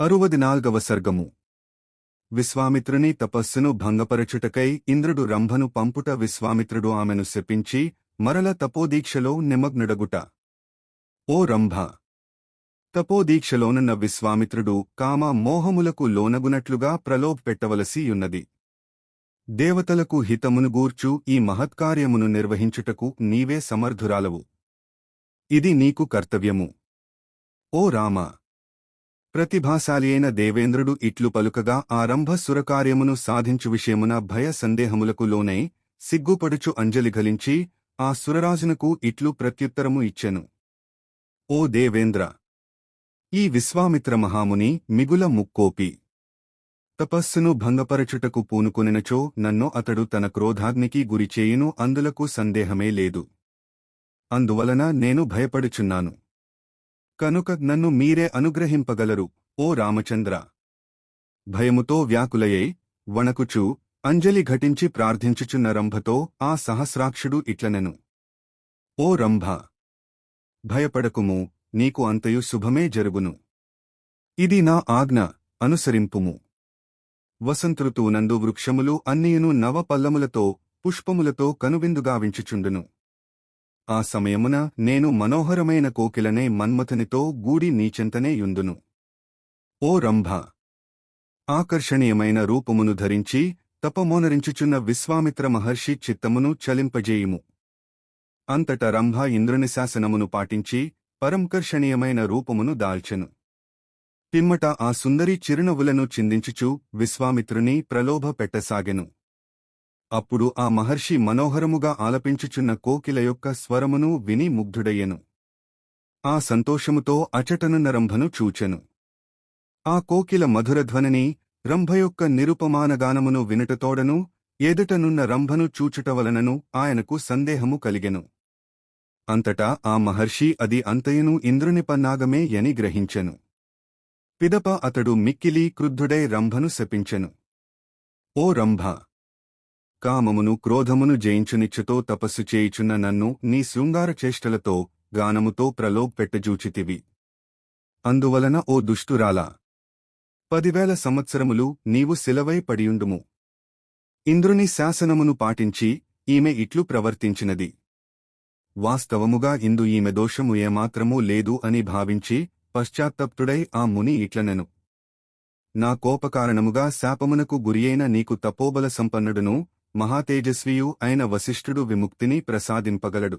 అరువది నాల్గవ సర్గము. విశ్వామిత్రుని తపస్సును భంగపరచుటకై ఇంద్రుడు రంభను పంపుట విశ్వామిత్రుడు ఆమెను శపించి మరల తపోదీక్షలో నిమగ్నుడగుట. ఓ రంభ! తపోదీక్షలోనున్న విశ్వామిత్రుడు కామ మోహములకు లోనగునట్లుగా ప్రలోభ పెట్టవలసియున్నది దేవతలకు హితమును గూర్చు ఈ మహత్కార్యమును నిర్వహించుటకు నీవే సమర్థురాలవు. ఇది నీకు కర్తవ్యము. ఓ రామా! ప్రతిభాశాలి అయిన దేవేంద్రుడు ఇట్లు పలుకగా ఆరంభ సురకార్యమును సాధించు విషయమున భయ సందేహములకు లోనై సిగ్గుపడుచు అంజలి గలించి ఆ సురరాజునకు ఇట్లు ప్రత్యుత్తరము ఇచ్చెను. ఓ దేవేంద్ర! ఈ విశ్వామిత్ర మహాముని మిగుల ముక్కోపి. తపస్సును భంగపరచుటకు పూనుకొనినచో నన్ను అతడు తన క్రోధాగ్నికి గురిచేయును అందులకు సందేహమే లేదు. అందువలన నేను భయపడుచున్నాను. కనుక నన్ను మీరే అనుగ్రహింపగలరు ఓ రామచంద్ర. భయముతో వ్యాకులయై వణకుచూ అంజలి ఘటించి ప్రార్థించుచున్న రంభతో ఆ సహస్రాక్షుడు ఇట్లనెను. ఓ రంభ! భయపడకుము నీకు అంతయు శుభమే జరుగును. ఇది నా ఆజ్ఞ అనుసరింపుము. వసంతృతువునందు వృక్షములు అన్నియును నవ పల్లములతో పుష్పములతో కనువిందుగావించుచుండును. ఆ సమయమున నేను మనోహరమైన కోకిలనే మన్మథనితో గూడి నీచెంతనే యుందును. ఓ రంభ! ఆకర్షణీయమైన రూపమును ధరించి తపమోనరించుచున్న విశ్వామిత్ర మహర్షి చిత్తమును చలింపజేయుము. అంతట రంభ ఇంద్రుని శాసనమును పాటించి పరంకర్షణీయమైన రూపమును దాల్చెను. పిమ్మట ఆ సుందరి చిరునవ్వులను చిందించుచు విశ్వామిత్రుని ప్రలోభ పెట్టసాగెను అప్పుడు ఆ మహర్షి మనోహరముగా ఆలపించుచున్న కోకిల యొక్క స్వరమును విని ముగ్ధుడయ్యను. ఆ సంతోషముతో అచటనున్న రంభను చూచెను. ఆ కోకిల మధురధ్వనిని రంభ యొక్క నిరుపమానగానమును వినుటతోడను ఎదుటనున్న రంభను చూచుటవలనను ఆయనకు సందేహము కలిగెను. అంతటా ఆ మహర్షి అది అంతయును ఇంద్రుని పన్నాగమే యని గ్రహించెను. పిదప అతడు మిక్కిలి క్రుద్ధుడై రంభను శపించెను. ఓ రంభ! కామమును క్రోధమును జయించునిచ్చుతో తపస్సు చేయుచున్న నన్ను నీ శృంగార చేష్టలతో గానముతో ప్రలోభ పెట్టజూచితివి. అందువలన ఓ దుష్టురాలా! పదివేల సంవత్సరములు నీవు శిలవై పడియుండుము. ఇంద్రుని శాసనమును పాటించి ఈమె ఇట్లు ప్రవర్తించినది. వాస్తవముగా ఇందు ఈమె దోషము ఏమాత్రమూ లేదు అని భావించి పశ్చాత్తప్తుడై ఆ ముని ఇట్లనెను. నా కోపకారణముగా శాపమునకు గురియైన నీకు తపోబల సంపన్నుడును మహాతేజస్వియు అయిన వశిష్ఠుడు విముక్తిని ప్రసాదింపగలడు.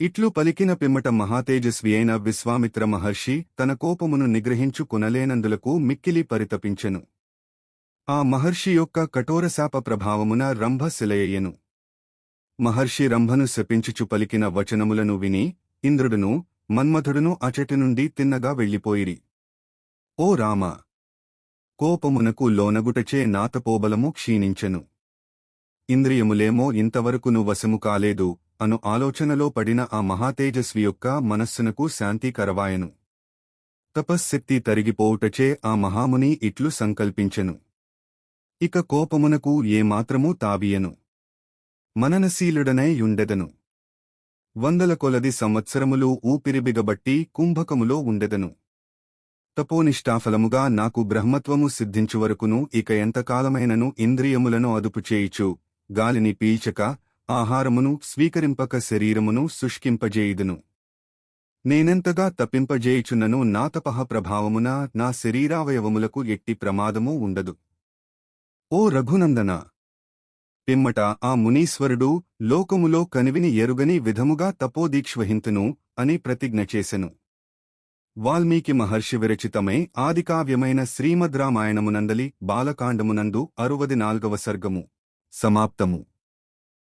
ఇట్లు పలికిన పిమ్మట మహాతేజస్వి అయిన విశ్వామిత్ర మహర్షి తన కోపమును నిగ్రహించు కొనలేనందులకు మిక్కిలి పరితపించెను. ఆ మహర్షి యొక్క కఠోరశాప ప్రభావమున రంభ శిలయ్యను మహర్షి రంభను శపించుచు పలికిన వచనములను విని ఇంద్రుడును మన్మథుడును అచటి నుండి తిన్నగా వెళ్ళిపోయిరి. ఓ రామ! కోపమునకు లోనగుటచే నాతపోబలము క్షీణించెను. ఇంద్రియములేమో ఇంతవరకును వశము కాలేదు అను ఆలోచనలో పడిన ఆ మహాతేజస్వి యొక్క మనస్సునకు శాంతి కరవాయను. తపశ్శక్తి తరిగిపోవుటచే ఆ మహాముని ఇట్లు సంకల్పించెను. ఇక కోపమునకు ఏమాత్రమూ తావియను. మననశీలుడనై యుండెదను వందల కొలది సంవత్సరములు ఊపిరిబిగబట్టి కుంభకములో ఉండెదను. తపోనిష్టాఫలముగా నాకు బ్రహ్మత్వము సిద్ధించువరకును ఇక ఎంతకాలమైనను ఇంద్రియములను అదుపు చేయిచు గాలిని పీల్చక ఆహారమును స్వీకరింపక శరీరమును శుష్కింపజేయుదును. నేనెంతగా తప్పింపజేయుచున్నను నా తపహ ప్రభావమున నా శరీరావయవములకు ఎట్టి ప్రమాదమూ ఉండదు. ఓ రఘునందన! పిమ్మట ఆ మునీశ్వరుడు లోకములో కనివిని ఎరుగని విధముగా తపోదీక్ష్వహింతును అని ప్రతిజ్ఞ చేసెను. వాల్మీకి మహర్షి విరచితమై ఆదికావ్యమైన శ్రీమద్రామాయణమునందలి బాలకాండమునందు అరువది నాల్గవ సర్గము. సమాప్తము.